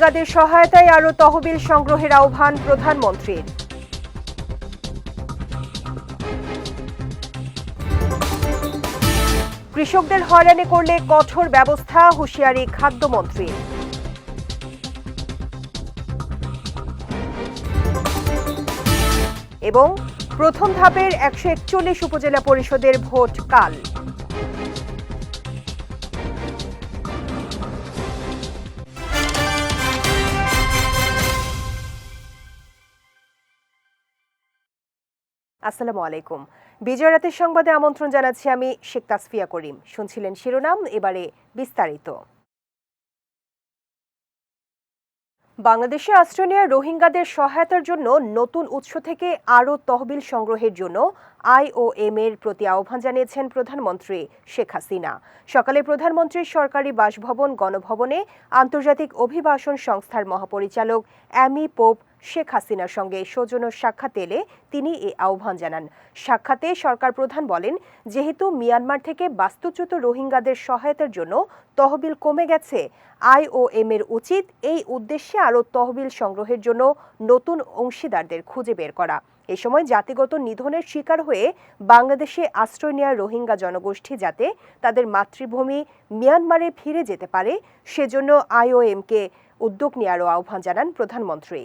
রোহিঙ্গাদের সহায়তায় আরও তহবিল সংগ্রহের আহ্বান প্রধানমন্ত্রীর। কৃষকদের হয়রানি করলে কঠোর ব্যবস্থা, হুঁশিয়ারি খাদ্যমন্ত্রী এবং প্রথম ধাপের একশো একচল্লিশ উপজেলা পরিষদের ভোট কাল। আসসালামু আলাইকুম। বিজয় রাতের সংবাদে আমন্ত্রণ জানাচ্ছি আমি শেখ তাসফিয়া করিম। শুনছিলেন শিরোনাম, এবারে বিস্তারিত। বাংলাদেশে আশ্রয় নেওয়া রোহিঙ্গাদের সহায়তার জন্য নতুন উৎস থেকে আরও তহবিল সংগ্রহের জন্য আইওএম এর প্রতি আহ্বান জানিয়েছেন প্রধানমন্ত্রী শেখ হাসিনা। সকালে প্রধানমন্ত্রীর সরকারি বাসভবন, গণভবনে আন্তর্জাতিক অভিবাসন সংস্থার মহাপরিচালক অ্যামি পোপ শেখ হাসিনার সঙ্গে সৌজন্য সাক্ষাৎ এলে তিনি এ আহ্বান জানান। সাক্ষাতে সরকার প্রধান বলেন, যেহেতু মিয়ানমার থেকে বাস্তুচ্যুত রোহিঙ্গাদের সহায়তার জন্য তহবিল কমে গেছে আইওএম এর উচিত এই উদ্দেশ্যে আরও তহবিল সংগ্রহের জন্য নতুন অংশীদারদের খুঁজে বের করা। এ সময় জাতিগত নিধনের শিকার হয়ে বাংলাদেশে আশ্রয় নেওয়া রোহিঙ্গা জনগোষ্ঠী যাতে তাদের মাতৃভূমি মিয়ানমারে ফিরে যেতে পারে, সেজন্য আইওএমকে উদ্যোগ নেওয়ারও আহ্বান জানান প্রধানমন্ত্রী।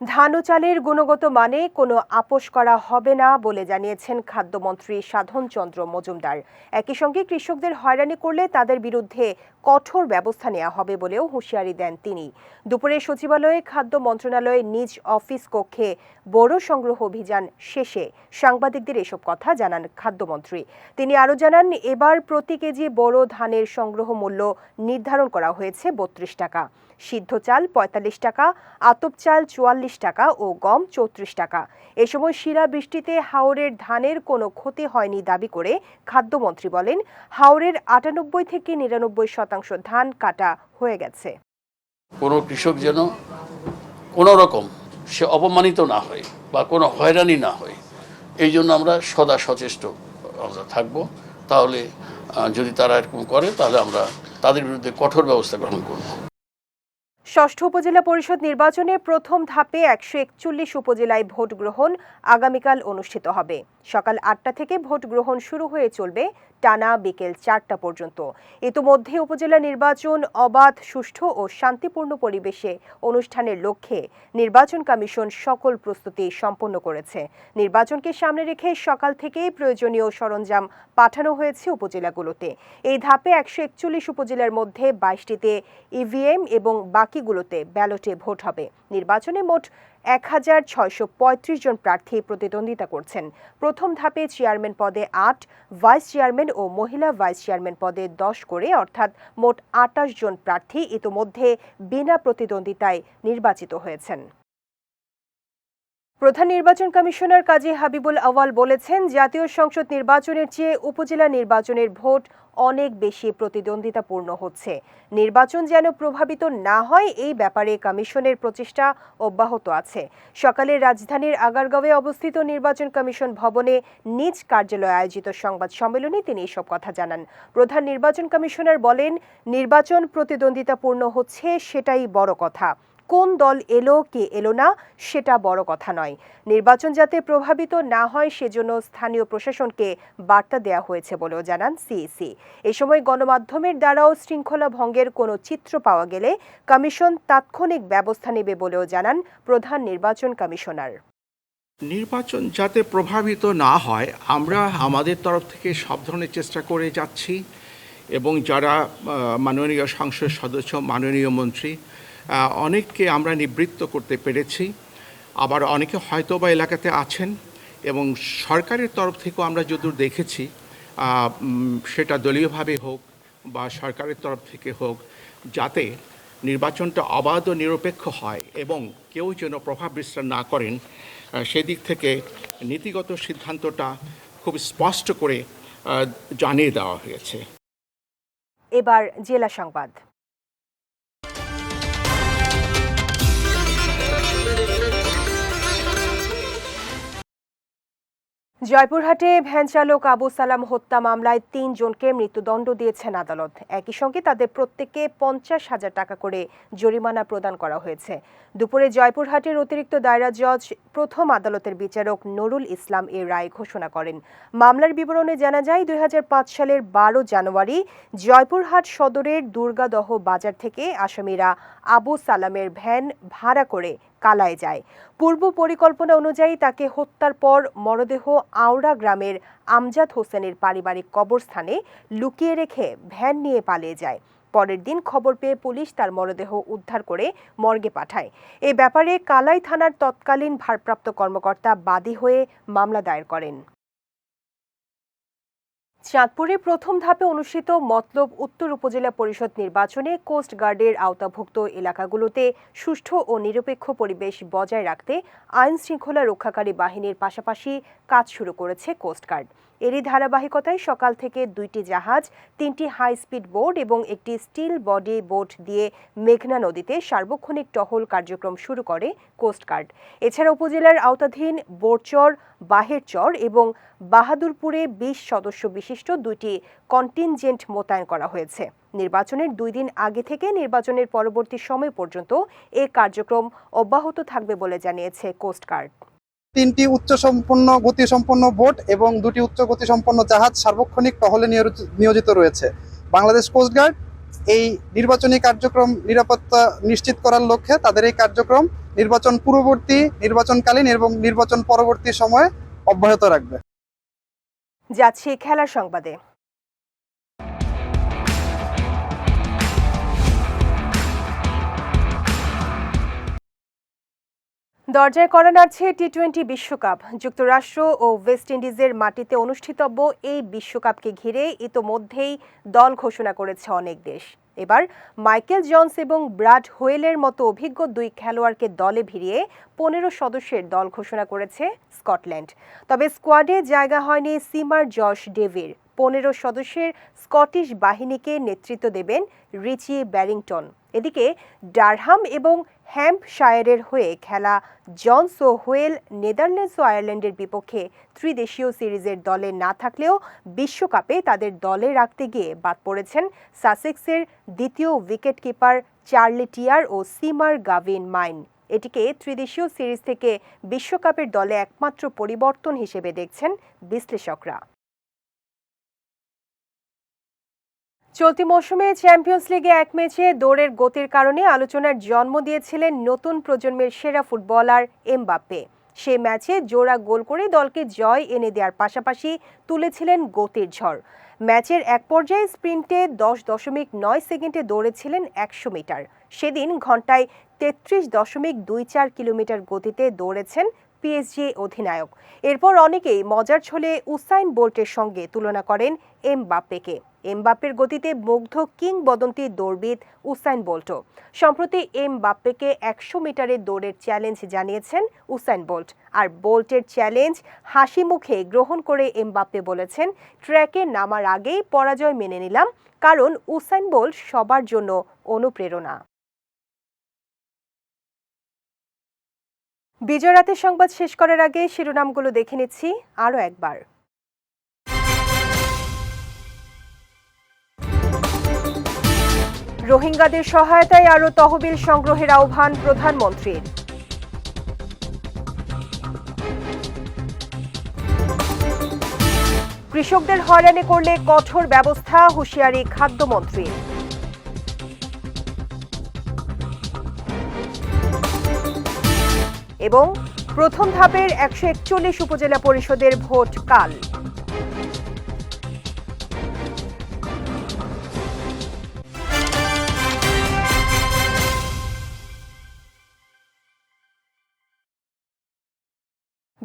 ধান ও চালের গুণগত মানে কোনো আপোষ করা হবে না বলে জানিয়েছেন খাদ্যমন্ত্রী সাধন চন্দ্র মজুমদার। একই সঙ্গে কৃষকদের হয়রানি করলে তাদের বিরুদ্ধে কঠোর ব্যবস্থা নেওয়া হবে বলেও হুঁশিয়ারি দেন তিনি। দুপুরে সচিবালয়ে খাদ্য মন্ত্রণালয়ের নিজ অফিস কক্ষে বড় সংগ্রহ অভিযান শেষে সাংবাদিকদের এসব কথা জানান খাদ্যমন্ত্রী। তিনি আরও জানান, এবার প্রতি কেজি বড় ধানের সংগ্রহ মূল্য নির্ধারণ করা হয়েছে বত্রিশ টাকা। সিদ্ধ চাল পঁয়তাল্লিশ টাকা, আতপ চাল চুয়াল্লিশ টাকা ও গম চৌত্রিশ টাকা। এ সময় শিলা বৃষ্টিতে হাওরের ধানের কোনো ক্ষতি হয়নি দাবি করে খাদ্যমন্ত্রী বলেন, হাওরের আটানব্বই থেকে নিরানব্বই শতাংশ ধান কাটা হয়ে গেছে। কোনো কৃষক যেন কোনো রকম সে অপমানিত না হয় বা কোনো হয়রানি না হয়, এই জন্য আমরা সদা সচেষ্ট থাকব। তাহলে যদি তারা এরকম করে, তাহলে আমরা তাদের বিরুদ্ধে কঠোর ব্যবস্থা গ্রহণ করব। ষষ্ঠ উপজেলা পরিষদ নির্বাচনে প্রথম ধাপে একশো একচল্লিশ উপজেলায় ভোট গ্রহণ আগামীকাল অনুষ্ঠিত হবে। সকাল আটটা থেকে ভোট গ্রহণ শুরু হয়ে চলবে টানা বিকেল চারটা পর্যন্ত। ইতোমধ্যে উপজেলা নির্বাচন অবাধ, সুষ্ঠু ও শান্তিপূর্ণ পরিবেশে অনুষ্ঠানের লক্ষ্যে নির্বাচন কমিশন সকল প্রস্তুতি সম্পন্ন করেছে। নির্বাচনকে সামনে রেখে সকাল থেকেই প্রয়োজনীয় সরঞ্জাম পাঠানো হয়েছে উপজেলাগুলোতে। এই ধাপে একশো একচল্লিশ উপজেলার মধ্যে বাইশটিতে ইভিএম এবং বাকিগুলোতে ব্যালটে ভোট হবে। নির্বাচনে মোট এক হাজার পঁয়ত্রিশ জন প্রার্থী প্রতিদ্বন্দ্বিতা করছেন। প্রথম ধাপে চেয়ারম্যান পদে আট, ভাইস চেয়ারম্যান ও মহিলা ভাইস চেয়ারম্যান পদে দশ করে, অর্থাৎ মোট আটাশ জন প্রার্থী ইতোমধ্যে বিনা প্রতিদ্বন্দ্বিতায় নির্বাচিত হয়েছেন। প্রধান নির্বাচন কমিশনার কাজী হাবিবুল আওয়াল বলেছেন, জাতীয় সংসদ নির্বাচনের চেয়ে উপজেলা নির্বাচনের ভোট অনেক বেশি প্রতিদ্বন্দ্বিতাপূর্ণ হচ্ছে। নির্বাচন যেন প্রভাবিত না হয়, এই ব্যাপারে কমিশনের প্রচেষ্টা অব্যাহত আছে। সকালে রাজধানীর আগারগাঁওয়ে অবস্থিত নির্বাচন কমিশন ভবনে নিজ কার্যালয়ে আয়োজিত সংবাদ সম্মেলনে তিনি এসব কথা জানান। প্রধান নির্বাচন কমিশনার বলেন, নির্বাচন প্রতিদ্বন্দ্বিতাপূর্ণ হচ্ছে, সেটাই বড় কথা। কোন দল এলো, কে এলো না, সেটা বড় কথা নয়। নির্বাচন যাতে প্রভাবিত না হয়, সেজন্য স্থানীয় প্রশাসনকে বার্তা দেওয়া হয়েছে বলেও জানান সিইসি। এ সময় গণমাধ্যমের দ্বারাও শৃঙ্খলা ভঙ্গের কোনো চিত্র পাওয়া গেলে কমিশন তাৎক্ষণিক ব্যবস্থা নেবে বলেও জানান প্রধান নির্বাচন কমিশনার। নির্বাচন যাতে প্রভাবিত না হয়, আমরা আমাদের তরফ থেকে সব ধরনের চেষ্টা করে যাচ্ছি এবং যারা মাননীয় সংসদ সদস্য, মাননীয় মন্ত্রী অনেককে আমরা নিবৃত্ত করতে পেরেছি। আবার অনেকে হয়তো বা এলাকাতে আছেন এবং সরকারের তরফ থেকেও আমরা যদূর দেখেছি সেটা দলীয়ভাবে হোক বা সরকারের তরফ থেকে হোক, যাতে নির্বাচনটা অবাধ ও নিরপেক্ষ হয় এবং কেউ যেন প্রভাব বিস্তার না করেন সেদিক থেকে নীতিগত সিদ্ধান্তটা খুব স্পষ্ট করে জানিয়ে দেওয়া হয়েছে। এবার জেলা সংবাদ। জয়পুরহাটে ভ্যান চালক আবু সালাম হত্যা মামলায় তিনজনকে মৃত্যুদণ্ড দিয়েছেন আদালত। একই সঙ্গে তাদের প্রত্যেককে পঞ্চাশ হাজার টাকা করে জরিমানা প্রদান করা হয়েছে। দুপুরে জয়পুরহাটের অতিরিক্ত দায়রা জজ, প্রথম আদালতের বিচারক নুরুল ইসলাম এ রায় ঘোষণা করেন। মামলার বিবরণে জানা যায়, দুই হাজার পাঁচ সালের বারো জানুয়ারি জয়পুরহাট সদরের দুর্গাদহ বাজার থেকে আসামিরা আবু সালামের ভ্যান ভাড়া করে কালায় যায়। পূর্ব পরিকল্পনা অনুযায়ী তাকে হত্যার পর মরদেহ আওড়া গ্রামের আমজাদ হোসেনের পারিবারিক কবরস্থানে লুকিয়ে রেখে ভ্যান নিয়ে পালিয়ে যায়। পরের দিন খবর পেয়ে পুলিশ তার মরদেহ উদ্ধার করে মর্গে পাঠায়। এ ব্যাপারে কালাই থানার তৎকালীন ভারপ্রাপ্ত কর্মকর্তা বাদী হয়ে মামলা দায়ের করেন। চাঁদপুরে প্রথম ধাপে অনুষ্ঠিত মতলব উত্তর উপজেলা পরিষদ নির্বাচনে কোস্ট গার্ডের আওতাভুক্ত এলাকাগুলোতে সুষ্ঠু ও নিরপেক্ষ পরিবেশ বজায় রাখতে আইন শৃঙ্খলা রক্ষাকারী বাহিনীর পাশাপাশি কাজ শুরু করেছে কোস্টগার্ড এরই ধারাবাহিকতায় সকাল থেকে দুইটি জাহাজ, তিনটি হাই স্পিড বোট এবং একটি স্টিল বডি বোট দিয়ে মেঘনা নদীতে সার্বক্ষণিক টহল কার্যক্রম শুরু করে কোস্টগার্ড এছাড়া উপজেলার আওতাধীন বোরচর, বাহেরচর এবং বাহাদুরপুরে বিশ সদস্য বিশিষ্ট দুইটি কন্টিনজেন্ট মোতায়েন করা হয়েছে। নির্বাচনের দুই দিন আগে থেকে নির্বাচনের পরবর্তী সময় পর্যন্ত এ কার্যক্রম অব্যাহত থাকবে বলে জানিয়েছে কোস্টগার্ড তিনটি উচ্চ সম্পন্ন গতি সম্পন্ন বোট এবং দুটি উচ্চ গতি সম্পন্ন জাহাজ সার্বক্ষণিক টহলে নিয়োজিত- রয়েছে। বাংলাদেশ কোস্টগার্ড এই নির্বাচনী কার্যক্রম নিরাপত্তা নিশ্চিত করার লক্ষ্যে তাদের এই কার্যক্রম নির্বাচন পূর্ববর্তী, নির্বাচনকালীন এবং নির্বাচন পরবর্তী সময়ে অব্যাহত রাখবে। যাচ্ছি খেলার সংবাদে। দরজায় করা নাড়ছে টি টোয়েন্টি বিশ্বকাপ। যুক্তরাষ্ট্র ও ওয়েস্ট ইন্ডিজের মাটিতে অনুষ্ঠিতব্য এই বিশ্বকাপকে ঘিরে ইতোমধ্যেই দল ঘোষণা করেছে অনেক দেশ। এবার মাইকেল জনস এবং ব্রাড হোয়েলের মতো অভিজ্ঞ দুই খেলোয়াড়কে দলে ভিড়িয়ে পনেরো সদস্যের দল ঘোষণা করেছে স্কটল্যান্ড। তবে স্কোয়াডে জায়গা হয়নি সিমার জশ ডেভির। পনেরো সদস্যের স্কটিশ বাহিনীকে নেতৃত্ব দেবেন রিচি ব্যারিংটন। এদিকে ডারহাম এবং হ্যাম্পশায়ারের হয়ে খেলা জনস ও হোয়েল নেদারল্যান্ডস ও আয়ারল্যান্ডের বিপক্ষে ত্রিদেশীয় সিরিজের দলে না থাকলেও বিশ্বকাপে তাদের দলে রাখতে গিয়ে বাদ পড়েছেন সাসেক্সের দ্বিতীয় উইকেটকিপার চার্লি টিয়ার ও সিমার গাভিন মাইন। এটিকে ত্রিদেশীয় সিরিজ থেকে বিশ্বকাপের দলে একমাত্র পরিবর্তন হিসেবে দেখছেন বিশ্লেষকরা। চলতি মৌসুমে চ্যাম্পিয়ন্স লিগে এক ম্যাচে দৌড়ের গতির কারণে আলোচনার জন্ম দিয়েছিলেন নতুন প্রজন্মের সেরা ফুটবলার এমবাপ্পে। সে ম্যাচে জোড়া গোল করে দলকে জয় এনে দেওয়ার পাশাপাশি তুলেছিলেন গতির ঝড়। ম্যাচের এক পর্যায়ে স্প্রিন্টে দশ দশমিক নয় সেকেন্ডে দৌড়েছিলেন একশো মিটার। সেদিন ঘন্টায় তেত্রিশ দশমিক দুই চার কিলোমিটার গতিতে দৌড়েছেন পিএসজি অধিনায়ক। এরপর অনেকেই মজার ছলে উসাইন বোল্টের সঙ্গে তুলনা করেন এমবাপ্পেকে। এমবাপ্পের গতিতে মুগ্ধ কিংবদন্তি দৌড়বিদ উসাইন বোল্টও। সম্প্রতি এম এমবাপ্পেকে একশো মিটারের দৌড়ের চ্যালেঞ্জ জানিয়েছেন উসাইন বোল্ট। আর বোল্টের চ্যালেঞ্জ হাসি মুখে গ্রহণ করে এম এমবাপ্পে বলেছেন, ট্র্যাকে নামার আগেই পরাজয় মেনে নিলাম, কারণ উসাইন বোল্ট সবার জন্য অনুপ্রেরণা। বিজয় রাতের সংবাদ শেষ করার আগে শিরোনামগুলো দেখে নিচ্ছি আরও একবার। রোহিঙ্গাদের সহায়তায় আরও তহবিল সংগ্রহের আহ্বান প্রধানমন্ত্রীর। কৃষকদের হয়রানি করলে কঠোর ব্যবস্থা, হুঁশিয়ারি খাদ্যমন্ত্রীর। এবং প্রথম ধাপের একশো একচল্লিশ উপজেলা পরিষদের ভোট কাল।